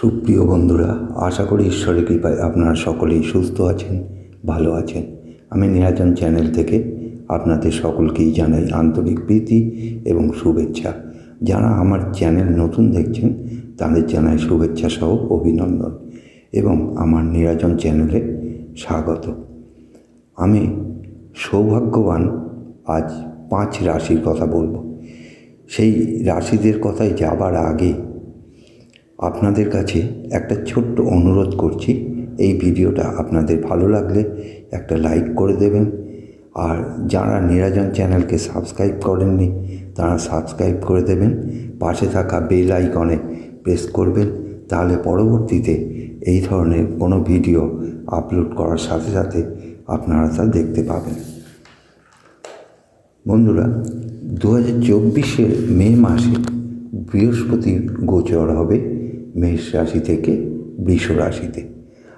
সুপ্রিয় বন্ধুরা, আশা করি ঈশ্বরের কৃপায় আপনারা সকলেই সুস্থ আছেন, ভালো আছেন। আমি নিরাজন চ্যানেল থেকে আপনাদের সকলকেই জানাই আন্তরিক প্রীতি এবং শুভেচ্ছা। যারা আমার চ্যানেল নতুন দেখছেন, তাদের জানাই শুভেচ্ছা সহ অভিনন্দন এবং আমার নিরাজন চ্যানেলে স্বাগত। আমি সৌভাগ্যবান আজ পাঁচ রাশির কথা বলব। সেই রাশিদের কথায় যাবার আগে আপনাদের কাছে একটা ছোট্ট অনুরোধ করছি, এই ভিডিওটা আপনাদের ভালো লাগলে একটা লাইক করে দেবেন। আর যারা নিরাজন চ্যানেলকে সাবস্ক্রাইব করেননি, তারা সাবস্ক্রাইব করে দেবেন। পাশে থাকা বেল আইকনে প্রেস করবেন, তাহলে পরবর্তীতে এই ধরনের কোনো ভিডিও আপলোড করার সাথে সাথে আপনারা তা দেখতে পাবেন। বন্ধুরা দু হাজার চব্বিশের মে মাসে বৃহস্পতির গোচর হবে। মেষ রাশি থেকে বৃষ রাশিতে।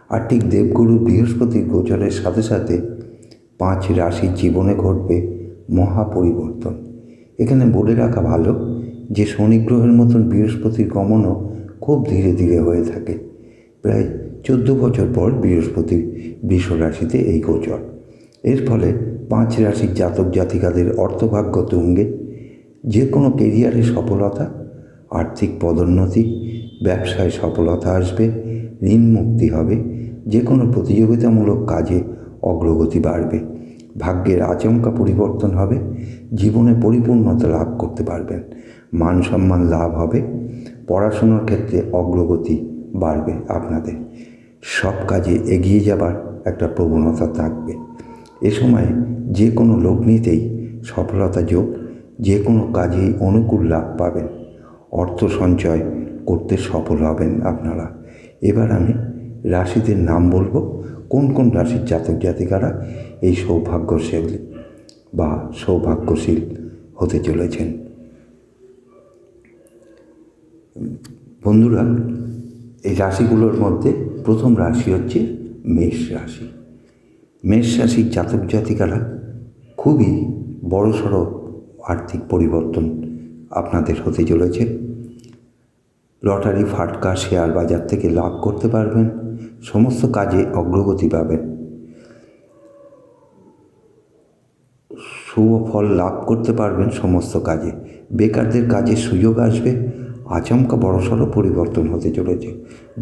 আর ঠিক দেবগুরু বৃহস্পতির গোচরের সাথে সাথে পাঁচ রাশির জীবনে ঘটবে মহা পরিবর্তন। এখানে বলে রাখা ভালো যে শনি গ্রহের মতন বৃহস্পতির গমনও খুব ধীরে ধীরে হয়ে থাকে। প্রায় চোদ্দ বছর পর বৃহস্পতি বৃষ রাশিতে এই গোচর। এর ফলে পাঁচ রাশির জাতক জাতিকাদের অর্থভাগ্য তুঙ্গে। যে কোনো কেরিয়ারে সফলতা, আর্থিক পদোন্নতি ব্যবসায় সফলতা আসবে ঋণ মুক্তি হবে যে কোনো প্রতিযোগিতামূলক কাজে অগ্রগতি বাড়বে, ভাগ্যের আচমকা পরিবর্তন হবে, জীবনে পরিপূর্ণতা লাভ করতে পারবেন, মান সম্মান লাভ হবে, পড়াশুনোর ক্ষেত্রে অগ্রগতি বাড়বে আপনাদের, সব কাজে এগিয়ে যাবার একটা প্রবণতা থাকবে। এ সময় যে কোনো লগ্নিতেই সফলতা যোগ যে কোনো কাজেই অনুকূল লাভ পাবেন, অর্থ সঞ্চয় করতে সফল হবেন আপনারা। এবার আমি রাশিদের নাম বলব। কোন কোন রাশির জাতক জাতিকারা এই সৌভাগ্যশীল বা সৌভাগ্যশীল হতে চলেছেন? বন্ধুরা, এই রাশিগুলোর মধ্যে প্রথম রাশি হচ্ছে মেষ রাশি। মেষ রাশির জাতক জাতিকারা খুবই বড়সড় আর্থিক পরিবর্তন আপনাদের হতে চলেছে। লটারি, ফাটকা, শেয়ার বাজার থেকে লাভ করতে পারবেন, সমস্ত কাজে অগ্রগতি পাবেন। শুভ ফল লাভ করতে পারবেন সমস্ত কাজে। বেকারদের কাজে সুযোগ আসবে, আচমকা বড়সড় পরিবর্তন হতে চলেছে,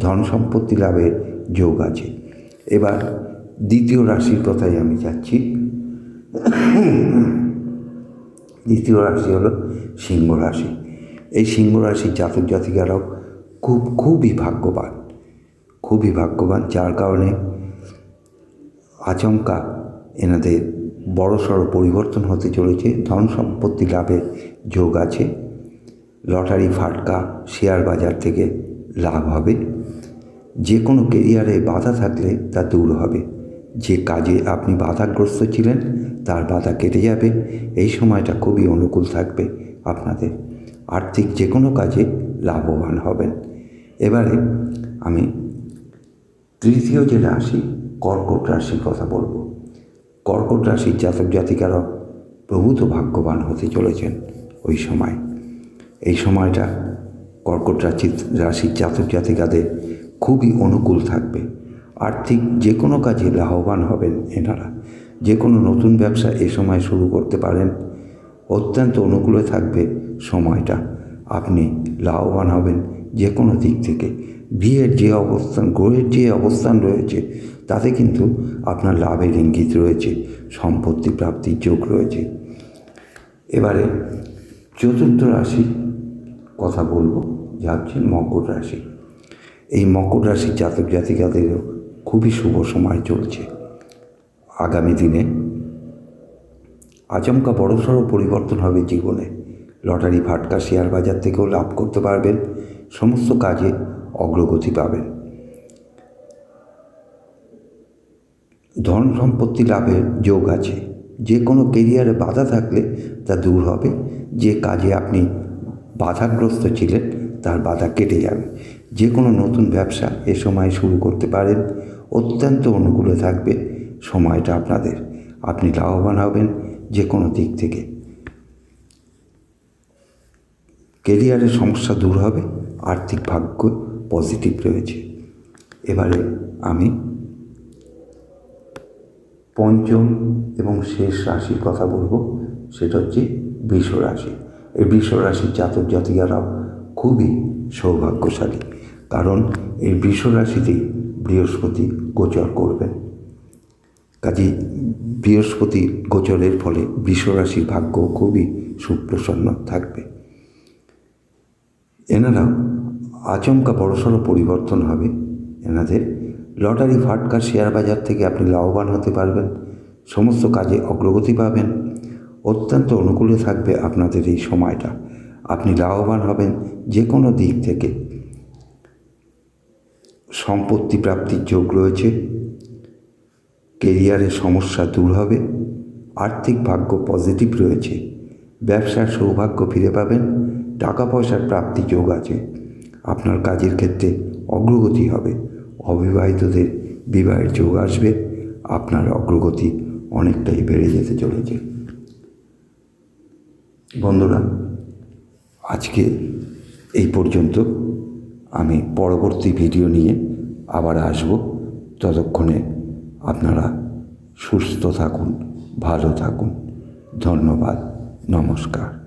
ধন সম্পত্তি লাভের যোগ আছে। এবার দ্বিতীয় রাশির কথাই আমি যাচ্ছি। দ্বিতীয় রাশি হলো সিংহ রাশি। এই সিংহ রাশির জাতক জাতিকারাও খুব, খুবই ভাগ্যবান। খুবই ভাগ্যবান, যার কারণে আচমকা এনাদের বড়সড় পরিবর্তন হতে চলেছে। ধন সম্পত্তি লাভের যোগ আছে। লটারি, ফাটকা, শেয়ার বাজার থেকে লাভ হবে। যে কোনো কেরিয়ারে বাধা থাকলে তা দূর হবে। যে কাজে আপনি বাধাগ্রস্ত ছিলেন, তার বাধা কেটে যাবে। এই সময়টা খুবই অনুকূল থাকবে। আপনাদের আর্থিক যে কোনো কাজে লাভবান হবেন। এবারে আমি তৃতীয় যে রাশি, কর্কট রাশির কথা বলব। কর্কট রাশির জাতক জাতিকারা প্রভূত ভাগ্যবান হতে চলেছেন ওই সময়। এই সময়টা কর্কট রাশি রাশির জাতক জাতিকাদের খুবই অনুকূল থাকবে। আর্থিক যে কোনো কাজে লাভবান হবেন এনারা। যে কোনো নতুন ব্যবসা এ সময় শুরু করতে পারেন। অত্যন্ত অনুকূলে থাকবে সময়টা। আপনি লাভবান হবেন। যে কোনো দিক থেকে। বিয়ের যে অবস্থান, গ্রহের যে অবস্থান রয়েছে, তাতে কিন্তু আপনার লাভের ইঙ্গিত রয়েছে, সম্পত্তি প্রাপ্তির যোগ রয়েছে। এবারে চতুর্থ রাশি কথা বলব, যা হচ্ছে মকর রাশি। এই মকর রাশির জাতক জাতিকাদেরও খুবই শুভ সময় চলছে। আগামী দিনে আচমকা বড়সড় পরিবর্তন হবে জীবনে। লটারি, ফাটকা, শেয়ার বাজার থেকেও লাভ করতে পারবেন। সমস্ত কাজে অগ্রগতি পাবেন ধন সম্পত্তি লাভের যোগ আছে। যে কোনো কেরিয়ারে বাধা থাকলে তা দূর হবে। যে কাজে আপনি বাধাগ্রস্ত ছিলেন, তার বাধা কেটে যাবে। যে কোনো নতুন ব্যবসা এ সময় শুরু করতে পারেন। অত্যন্ত অনুকূলে থাকবে সময়টা আপনাদের। আপনি লাভবান হবেন যে কোনো দিক থেকে। কেরিয়ারের সমস্যা দূর হবে। আর্থিক ভাগ্য পজিটিভ রয়েছে। এবারে আমি পঞ্চম এবং শেষ রাশির কথা বলব, সেটা হচ্ছে বৃষ রাশি। এই বৃষ রাশির জাতক জাতিকারাও খুবই সৌভাগ্যশালী, কারণ এই বৃষ রাশিতেই বৃহস্পতি গোচর করবেন। কাজেই বৃহস্পতি গোচরের ফলে বৃষ রাশির ভাগ্য খুবই সুপ্রসন্ন থাকবে। এনারাও আচমকা বড়সড় পরিবর্তন হবে। এনাদের লটারি, ফাটকা, শেয়ার বাজার থেকে আপনি লাভবান হতে পারবেন। সমস্ত কাজে অগ্রগতি পাবেন। অত্যন্ত অনুকূলে থাকবে আপনাদের এই সময়টা। আপনি লাভবান হবেন যে কোনো দিক থেকে। সম্পত্তি প্রাপ্তির যোগ রয়েছে। কেরিয়ারের সমস্যা দূর হবে। আর্থিক ভাগ্য পজিটিভ রয়েছে। ব্যবসার সৌভাগ্য ফিরে পাবেন। টাকা পয়সার প্রাপ্তি যোগ আছে। আপনার কাজের ক্ষেত্রে অগ্রগতি হবে। অবিবাহিতদের বিবাহের যোগ আসবে। আপনার অগ্রগতি অনেকটাই বেড়ে যেতে চলেছে। বন্ধুরা, আজকে এই পর্যন্ত। আমি পরবর্তী ভিডিও নিয়ে আবার আসব। ততক্ষণে আপনারা সুস্থ থাকুন, ভালো থাকুন। ধন্যবাদ। নমস্কার।